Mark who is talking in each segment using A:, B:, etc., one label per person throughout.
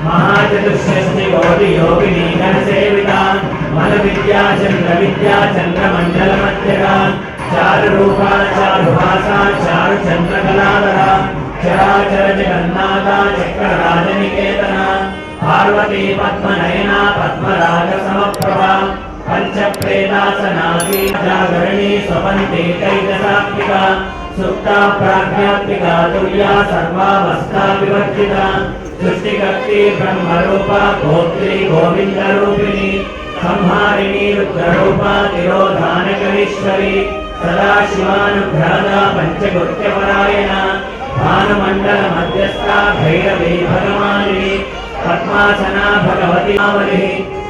A: కళామయి మహాచతుషష్టి కోటి యోగిని గణసేవిత మన విద్యా చంద్ర విద్యా చంద్ర మండల మధ్యగా చారు రూప చారు భాష చారు చంద్ర కళాధర చరాచర జగన్నాథ చక్ర రాజనికేతన పార్వతీ పద్మనయన పద్మరాగ సమప్రభ పంచ ప్రేతాసనాది జాగరణి స్వపంతే కైకసాత్మిక సుప్తా ప్రాజ్ఞాత్మికా తుల్యా సర్వావస్థా వివర్జిత సృష్టికర్తి బ్రహ్మరూప గోత్రి గోవింద రూపిణి సంహారిణి రుద్రరూప తిరోధానకరీశ్వరి సదాశివానుభ్రాత పంచగుత్యపరాయణ భానుమండల మధ్యస్థ భైరవీ భగవాని పద్మాసనా భగవతి మామలి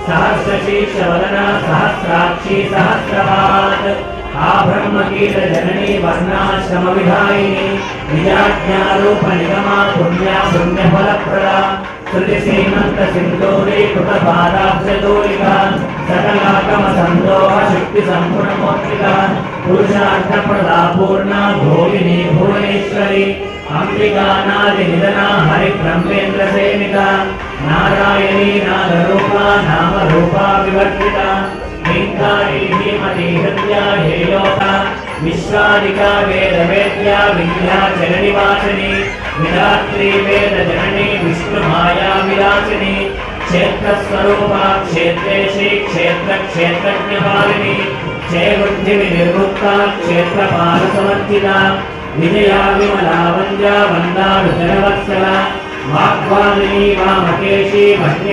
A: సహస్రశీర్ష వదన సహస్రాక్షి సహస్రపాత్ ఆ బ్రహ్మకీట జననీ వర్ణాశ్రమ విధాయిని నిజాజ్ఞారూప నిగమా పుణ్య పుణ్యఫలప్రద శృతి శ్రీమంత సింధూరి కృత పాదాబ్జదూరిక సకలాకమ సందోహ శక్తి సంపూర్ణమోత్రిక పురుషార్థ ప్రదాపూర్ణ భోగిని భువనేశ్వరి అంబికానాది నిదనా హరి బ్రహ్మేంద్ర సేవిక నారాయణీ నాగరూప నామరూప వివర్తిత లింగారి ధీమతి హృదయ హేయోక వేద వేద్యా విద్యాచల నివాసిని విరాత్రి వేద జనని విష్ణు మాయా విలాసిని క్షేత్రస్వరూప క్షేత్రేషి క్షేత్ర క్షేత్రజ్ఞపాలిని చేబుద్ధి నిర్ముక్త క్షేత్రపాల సమర్థిత విజయా విమలా వంద్యా వందాడు జనవత్సల వాగ్వాదిని వామకేశి భక్తి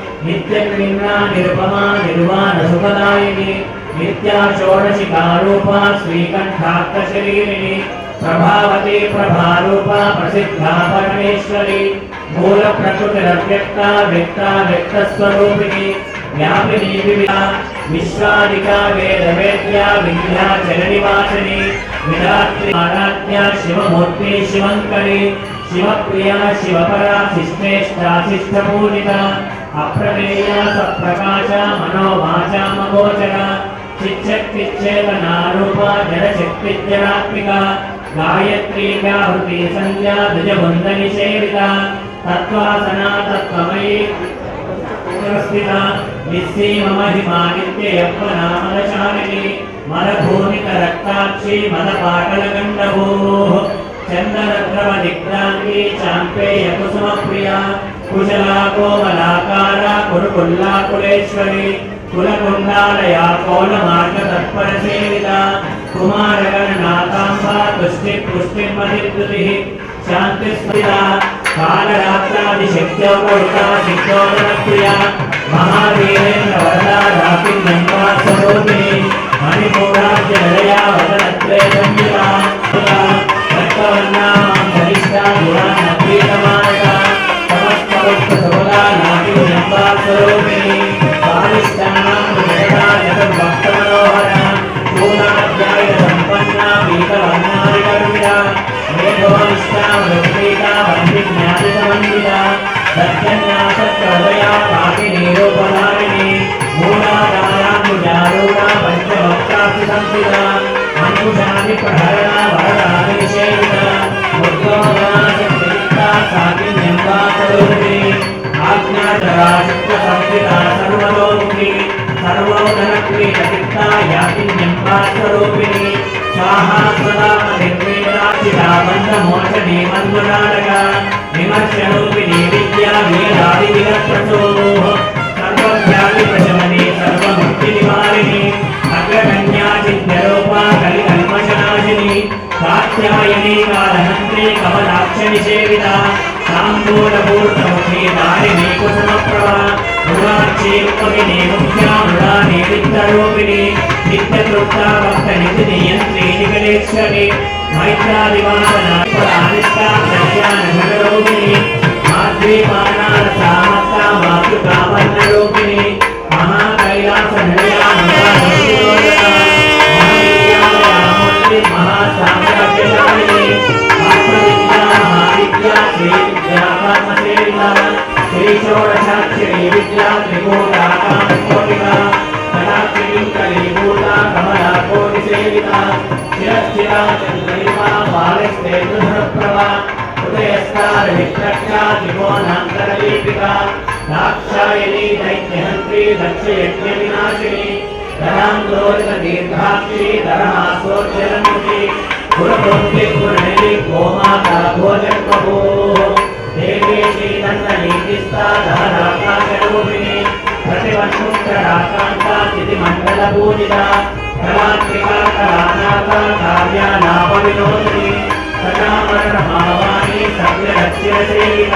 A: హంసిక నిరుపమా నిర్వాణ సుఖదాయిని నిత్యా షోడశికారూప శ్రీకంఠార్థ శరీరిణి ప్రభావతి ప్రభారూప ప్రసిద్ధా పరమేశ్వరి మూల ప్రకృతి అవ్యక్త వ్యక్త వ్యక్త స్వరూపిణి వ్యాపిని వివిధ విశ్వాదిక వేద వేద్య విద్యాచల నివాసిని విరాత్రి ఆరాధ్య శివమూర్తి శివంకరి శివప్రియ శివపరా శిష్టేష్టాశిష్ట పూజిత అప్రమేయ సప్రకాశ మనోవాచామగోచర చిచ్చక్తిచ్చేతనారూప జడశక్తిజ్ఞరాత్మిక గాయత్రీ వ్యాహృతి సంధ్యా ధ్వజబుందని నిషేవిత తత్వాసనా తత్వమయీ స్థిత నిస్సీమ మహిమా నిత్యయప్పనామలశాలిని మరభూమిక రక్తాక్షి మదపాటల గండభూ చందనద్రవ దిగ్రాంగి చాంపేయ కుసుమ ప్రియ కుశలా కోమలాకార కురుకుల్లా కులేశ్వరి కులకుండాలయా కౌల మార్గ తత్పర సేవిత కుమారగణనాథాంబా తుష్టి పుష్టి మహిద్రుతి శాంతి స్మిత కాలరాత్రాది శక్త్యోపడుతా శక్తోదర ప్రియ మహావీరేంద్ర వరదా రాతి నంబా నంబాసరోగిని మణిపూరాజ్య నిలయా వదనత్రే సంయుత రక్తవర్ణా ధరిష్ట గుణాన ప్రీతమానక భక్త స్వరూపిణి స్వాహా సదా నిర్వేదాచితా బంధ మోచనే మన్మనాడక విమర్శరూపిణి విద్యా వేదాది కాత్యాయని కాలహంత్రి కమలాక్ష నిషేవిత సాంబూలపూర్ణముఖి దారిణి కుసుమప్రభ మృగాక్షి ఉపమిని ముఖ్యా మృగాని విత్తరూపిణి నిత్యతృప్త భక్త నిధి నియంత్రి శ్రీ విద్యా కర్మసేవిత శ్రీ షోడశాక్షరి విద్యా కమలా కోటి సేవిత చిరస్థిర చంద్రిమా బాలస్తే ప్రభ ఉదయస్కార విత్రక్షా త్రికోణాంతరలీపిక దాక్షాయణి దక్షయజ్ఞ వినాశిని ధరాందోలిత దీర్ఘాక్షి ధరమాసోచరముఖి పురభోక్తి కళానాథ కార్యాలాప వినోదిని సదామరణ భావాని సవ్యరక్షణ సేవిత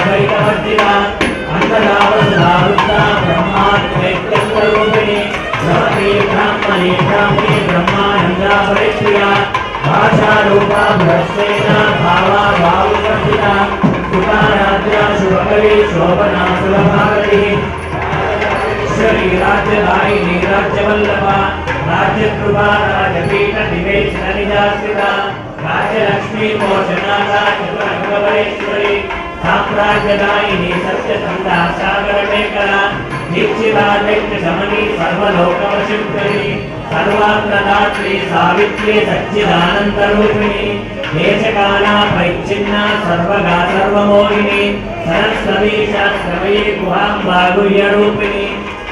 A: భాషారూపా భ్రష్టేన భావా భావువర్జిత సుఖారాధ్య శుభకవి శోభనా సులభారతి ఈశ్వరి రాజ్యదాయిని రాజ్యవల్లభ రాజ్యకృపా రాజపీఠ నివేశన నిజాశ్రిత రాజ్యలక్ష్మీ పోషణాద చతురంగవరేశ్వరి సామ్రాజ్యదాయిని సత్యసంధా సాగర మేకల శమని సర్వలోకవశంకరి సర్వాంతదాత్రి సావిత్రి సచ్చిదానందరూపిణి దేశకాల పరిచ్ఛిన్న సర్వగా సర్వమోహిని సరస్వతి శాస్త్రమయీ గుహాంబాగుయ్య రూపిణి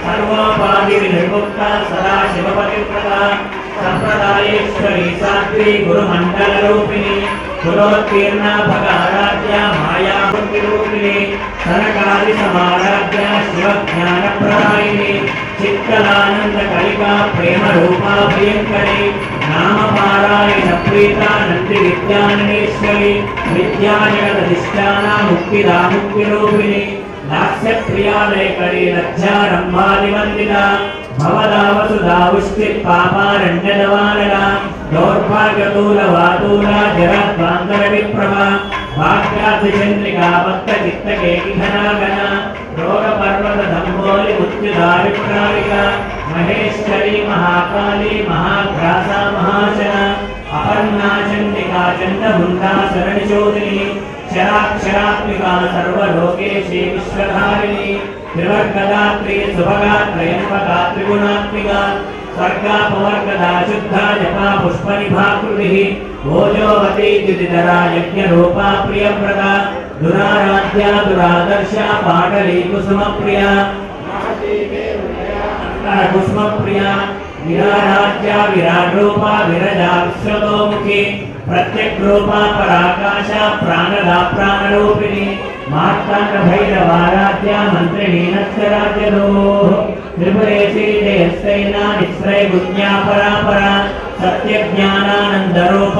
A: సర్వోపాధి నిర్ముక్త సదా శివపతివ్రత సంప్రదాయేశ్వరి సాత్రి గురుమండల రూపిణి గురోత్తీర్ణ భగారాధ్య మాయా రూపిణి సనకాది సమారాధ్య శివజ్ఞాన ప్రదాయిని చిత్తలానంద కలికా ప్రేమ రూపా భయంకరి నామపారాయణ ప్రీత నంది విద్యాననేశ్వరి విద్యాజగదధిష్టాన ముక్తిదా ముక్తి రూపిణి దాస్యప్రియాలయకరి ప్రియాలయకరి లజ్జారంభాది వందిత భవదావసుదావుష్టి పాపారణ్యదవానల దౌర్భాగ్యతూల వాతూల జరద్వాంతర విప్రభ భాగ్యాద్రిచంద్రికా భక్త చిత్తకేకి ఘనాగణ రోగ పర్వత దంభోలి మృత్యుదారిప్రాళిక మహేశ్వరి మహాకాళి మహాగ్రాస మహాశన అపర్ణా చండికా చండముండా శరణిచోదిని క్షరాక్షరాత్మికా సర్వలోకేశీ విశ్వధారిణి త్రివర్గదాత్రి శుభగాత్రయంబగా త్రిగుణాత్మిక స్వర్గాపవర్గదా శుద్ధ జపా పుష్పనిభాకృతి భోజోవతి ద్యుతిధరా యజ్ఞరూపా ప్రియవ్రత దురారాధ్య దురాదర్శ పాటలీ కుసుమ ప్రియ కుసుమ ప్రియ విరారాధ్య విరాట్ రూప విరజా విశ్వతోముఖి ప్రత్యక్ రూప పరాకాశ ప్రాణదా ప్రాణరూపిణి మార్తాండ భైరవారాధ్య మంత్రిణీ నత్సరాజ్యదో త్రిపురేశీ జయస్తైనా నిశ్రయ గుజ్ఞా పరాపర సత్య జ్ఞానానంద రూప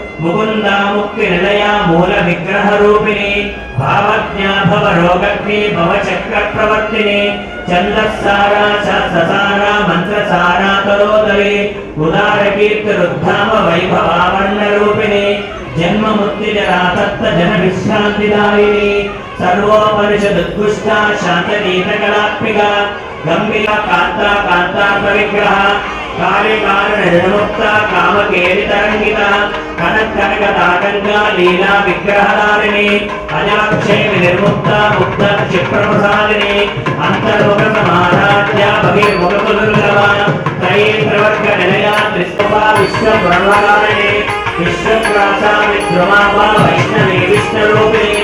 A: ముకుందాముక్తి మానసహంసిక నిలయ మూల విగ్రహ రూపిణి భావజ్ఞాభవ రోగగ్ని భవ చక్ర ప్రవర్తిని ఛందస్సారా శాస్త్రసారా మంత్రసారా తరోదరి ఉదార కీర్తి రుద్ధామ వైభవావర్ణ రూపిణి జన్మముక్తి జరాతత్త జన విశ్రాంతిదాయిని సర్వోపనిషదుద్గుష్ట శాంతనీత కళాత్మిక గంభీర కాంతా కాంతా విగ్రహ కాళీ కామకేలి తరంగిత కనక్ కనక లీలా విగ్రహధారిణి అజాక్షే నిర్ముక్త ముక్త క్షిప్రప్రసాదిని అంతర్ముఖ సమారాధ్య బహిర్ముఖ దుర్గవ త్రయీ నిలయ త్రిస్తవ విశ్వ బ్రహ్మకారిణి విశ్వప్రాస విద్రుమాప వైష్ణవి విష్ణురూపిణి.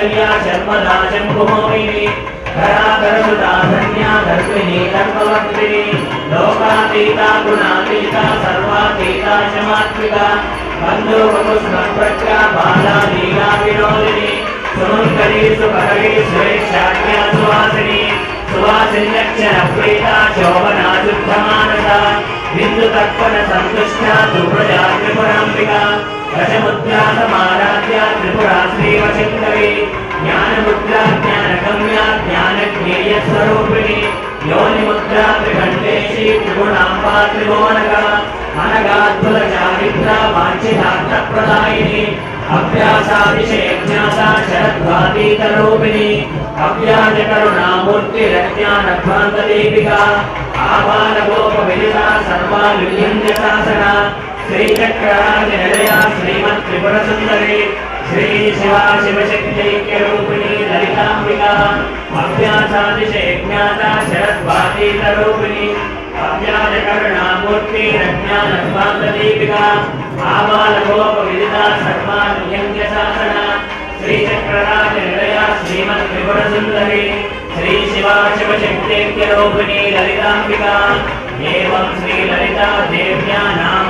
A: కన్యా శర్మదా శంభుమోహిని ధరాధరసుధాధన్య ధర్మిణి ధర్మవర్తిని లోకాతీత గుణాతీత సర్వాతీత శమాత్మిక బంధువకుస్మృత్య బాలా లీలా వినోదిని సుమంకరి సుకరీ స్వేచ్ఛాఖ్య సువాసిని సువాసిన్యక్షర ప్రీత శోభనా శుద్ధమానస బిందు తర్పణ సంతుష్ట దుప్రజా త్రిపురాంబిక దశముద్రా సమారాధ్య త్రిపురా శ్రీవశంకరి జ్ఞానముద్రా జ్ఞానగమ్య జ్ఞానజ్ఞేయ స్వరూపిణి యోనిముద్రా త్రికంఠేశి త్రిగుణాంబా త్రిభువనక అనగాద్భుత చారిత్ర వాంఛితార్థ ప్రదాయిని అభ్యాసాదిశేజ్ఞాత శరద్వాతీత రూపిణి అవ్యాజ కరుణామూర్తి రజ్ఞానధ్వాంత దీపిక ఆబాల విదిత సర్వాలుల్యంజ శాసన శ్రీచక్రాజ నిలయ శ్రీమత్ త్రిపుర సుందరి శ్రీ శివా శివశక్తైక్య రూపిణి లలితాంబిక అభ్యాసాదిశేజ్ఞాత శరద్వాతీత రూపిణి అవ్యాజ కరుణామూర్తి రజ్ఞానధ్వాంత దీపిక ఆబాల శాసన శ్రీచక్రరాజ నిలయ శ్రీమత్ త్రిపుర సుందరి శ్రీ శివా శివశక్తేక్య రూపిణి లలితాంబిక ఏవం శ్రీ లలితా దేవ్యా నామ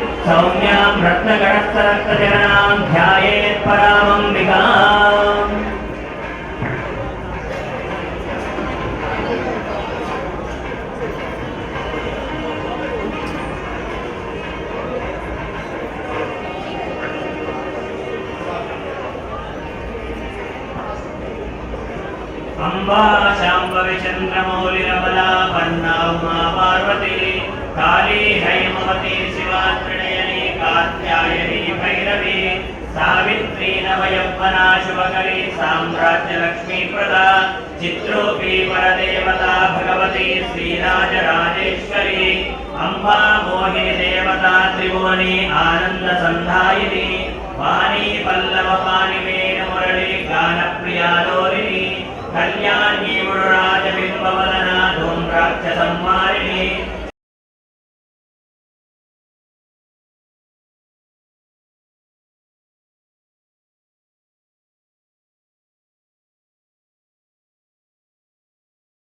A: వక్షోర్వా పాణిభ్యామలిపూర్ణరత్నశతికం రత్నోత్పలం బిభ్రతీం సౌమ్యాం రత్నగణస్థరక్తచరణాం ధ్యాయేత్ పరామంబికాం అంబా శాంభవి చంద్రమౌళిరబలా పన్నా कात्यायनी भैरवी सावित्री नवयौवना शुभकरी साम्राज्यलक्ष्मीप्रदा चित्रोऽपि परदेवता भगवती श्रीराजराजेश्वरी अम्बा मोहिनी देवता त्रिभुवनी आनन्दसन्धायिनी वाणी पल्लवपाणिमेनमुरळी गानप्रियालोलिनी कल्याणी मुरुराजबिम्बवदना धूम्राक्षसंवारिणी